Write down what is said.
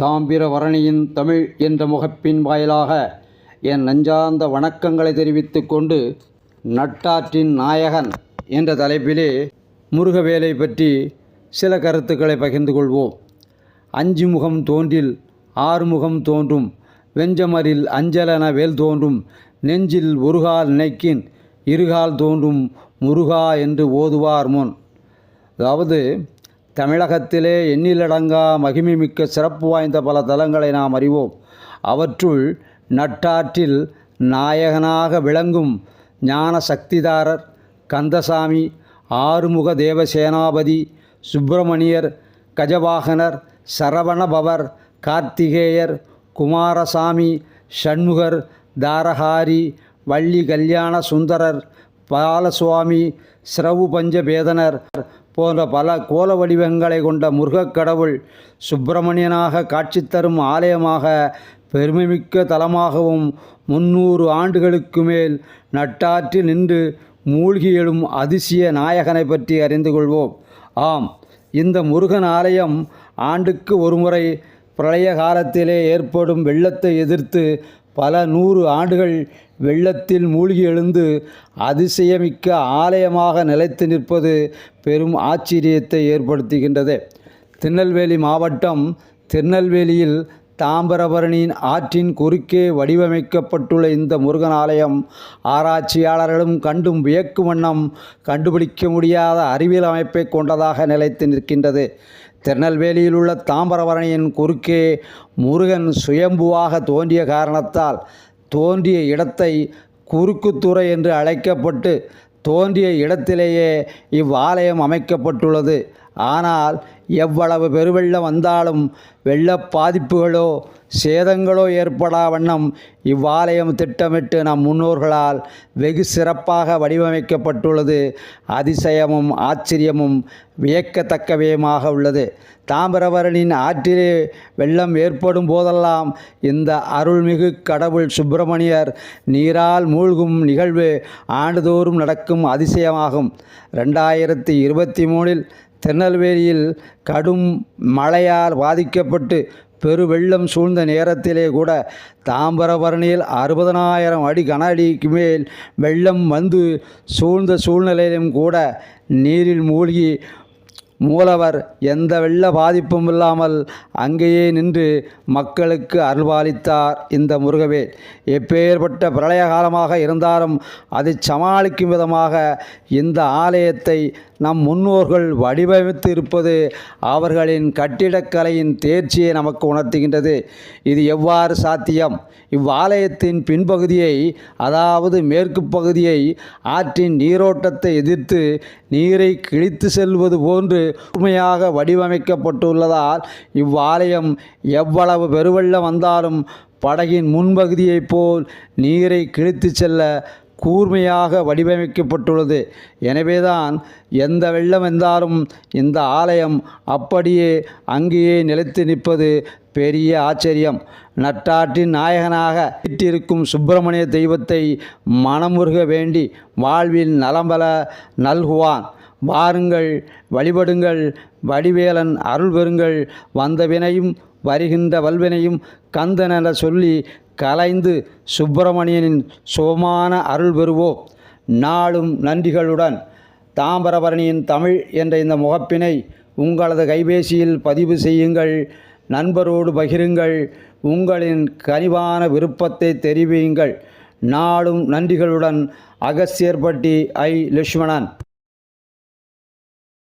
தாம்பிரவரணியின் தமிழ் என்ற முகப்பின் வாயிலாக என் நெஞ்சார்ந்த வணக்கங்களை தெரிவித்து கொண்டு நட்டாற்றின் நாயகன் என்ற தலைப்பிலே முருகவேலை பற்றி சில கருத்துக்களை பகிர்ந்து கொள்வோம். அஞ்சு முகம் தோன்றில் ஆறுமுகம் தோன்றும் வெஞ்சமரில் அஞ்சலென வேல் தோன்றும் நெஞ்சில் ஒருகால் நினைக்கின் இருகால் தோன்றும் முருகா என்று ஓதுவார் முன். அதாவது தமிழகத்திலே எண்ணிலடங்கா மகிமைமிக்க சிறப்பு வாய்ந்த பல தலங்களை நாம் அறிவோம். அவற்றுள் நட்டாற்றில் நாயகனாக விளங்கும் ஞான சக்திதாரர் கந்தசாமி ஆறுமுக தேவசேனாபதி சுப்பிரமணியர் கஜவாகனர் சரவணபவர் கார்த்திகேயர் குமாரசாமி ஷண்முகர் தாரஹாரி வள்ளி கல்யாண சுந்தரர் பாலசுவாமி சிரவு பஞ்சபேதனர் போன்ற பல கோல வடிவங்களை கொண்ட முருகக் கடவுள் சுப்பிரமணியனாக காட்சி தரும் ஆலயமாக பெருமைமிக்க தலமாகவும் முன்னூறு ஆண்டுகளுக்கு மேல் நட்டாற்றி நின்று மூழ்கி எழும் அதிசய நாயகனை பற்றி அறிந்து கொள்வோம். ஆம் இந்த முருகன் ஆலயம் ஆண்டுக்கு ஒருமுறை பிரளய காலத்திலே ஏற்படும் வெள்ளத்தை எதிர்த்து பல நூறு ஆண்டுகள் வெள்ளத்தில் மூழ்கி எழுந்து அதிசயமிக்க ஆலயமாக நிலைத்து நிற்பது பெரும் ஆச்சரியத்தை ஏற்படுத்துகின்றது. திருநெல்வேலி மாவட்டம் திருநெல்வேலியில் தாம்பரபரணியின் ஆற்றின் குறுக்கே வடிவமைக்கப்பட்டுள்ள இந்த முருகன் ஆலயம் ஆராய்ச்சியாளர்களும் கண்டும் வியக்கும் வண்ணம் கண்டுபிடிக்க முடியாத அறிவியல் அமைப்பை கொண்டதாக நிலைத்து நிற்கின்றது. திருநெல்வேலியில் உள்ள தாம்பரவரணியின் குறுக்கே முருகன் சுயம்புவாக தோன்றிய காரணத்தால் தோன்றிய இடத்தை குறுக்குத்துறை என்று அழைக்கப்பட்டு தோன்றிய இடத்திலேயே இவ்வாலயம் அமைக்கப்பட்டுள்ளது. ஆனால் எவ்வளவு பெருவெள்ளம் வந்தாலும் வெள்ளப் பாதிப்புகளோ சேதங்களோ ஏற்படா வண்ணம் இவ்வாலயம் திட்டமிட்டு நம் முன்னோர்களால் வெகு சிறப்பாக வடிவமைக்கப்பட்டுள்ளது. அதிசயமும் ஆச்சரியமும் வியக்கத்தக்கவையுமாக உள்ளது. தாமிரவரணின் ஆற்றிலே வெள்ளம் ஏற்படும் போதெல்லாம் இந்த அருள்மிகு கடவுள் சுப்பிரமணியர் நீரால் மூழ்கும் நிகழ்வு ஆண்டுதோறும் நடக்கும் அதிசயமாகும். ரெண்டாயிரத்தி இருபத்தி மூணில் திருநெல்வேலியில் கடும் மழையால் பாதிக்கப்பட்டு பெருவெள்ளம் சூழ்ந்த நேரத்திலே கூட தாம்பரபரணியில் அறுபதனாயிரம் அடி கன அடிக்கு மேல் வெள்ளம் வந்து சூழ்ந்த சூழ்நிலையிலும் கூட நீரில் மூழ்கி மூலவர் எந்த வெள்ள பாதிப்பும் இல்லாமல் அங்கேயே நின்று மக்களுக்கு அருள்பாலித்தார் இந்த முருகவேல் எப்பேற்பட்ட பிரளய காலமாக இருந்தாலும் அதை சமாளிக்கும் விதமாக இந்த ஆலயத்தை நம் முன்னோர்கள் வடிவமைத்து இருப்பது அவர்களின் கட்டிடக்கலையின் தேர்ச்சியை நமக்கு உணர்த்துகின்றது. இது எவ்வாறு சாத்தியம்? இவ்வாலயத்தின் பின்பகுதியை அதாவது மேற்கு பகுதியை ஆற்றின் நீரோட்டத்தை எதிர்த்து நீரை கிழித்து செல்வது போன்று உண்மையாக வடிவமைக்கப்பட்டுள்ளதால் இவ்வாலயம் எவ்வளவு பெருவெள்ளம் வந்தாலும் படகின் முன்பகுதியைப் போல் நீரை கிழித்து செல்ல கூர்மையாக வடிவமைக்கப்பட்டுள்ளது. எனவேதான் எந்த வெள்ளம் வந்தாலும் இந்த ஆலயம் அப்படியே அங்கேயே நிலைத்து நிற்பது பெரிய ஆச்சரியம். நட்டாற்றின் நாயகனாக வீற்றிருக்கும் சுப்பிரமணிய தெய்வத்தை மனமுருக வேண்டி வாழ்வில் நலம்பல நல்குவான். வாருங்கள் வழிபடுங்கள் வடிவேலன் அருள் பெறுங்கள். வந்த வினையும் வருகின்ற வல்வினையும் கந்தன் என சொல்லி கலைந்து சுப்பிரமணியனின் சுகமான அருள் பெறுவோம் நாளும் நன்றிகளுடன். தாம்பரபரணியின் தமிழ் என்ற இந்த முகப்பினை உங்களது கைபேசியில் பதிவு செய்யுங்கள். நண்பரோடு பகிருங்கள். உங்களின் கனிவான விருப்பத்தை தெரிவியுங்கள். நாளும் நன்றிகளுடன். அகஸ்தியர்பட்டி ஐ. லட்சுமணன்.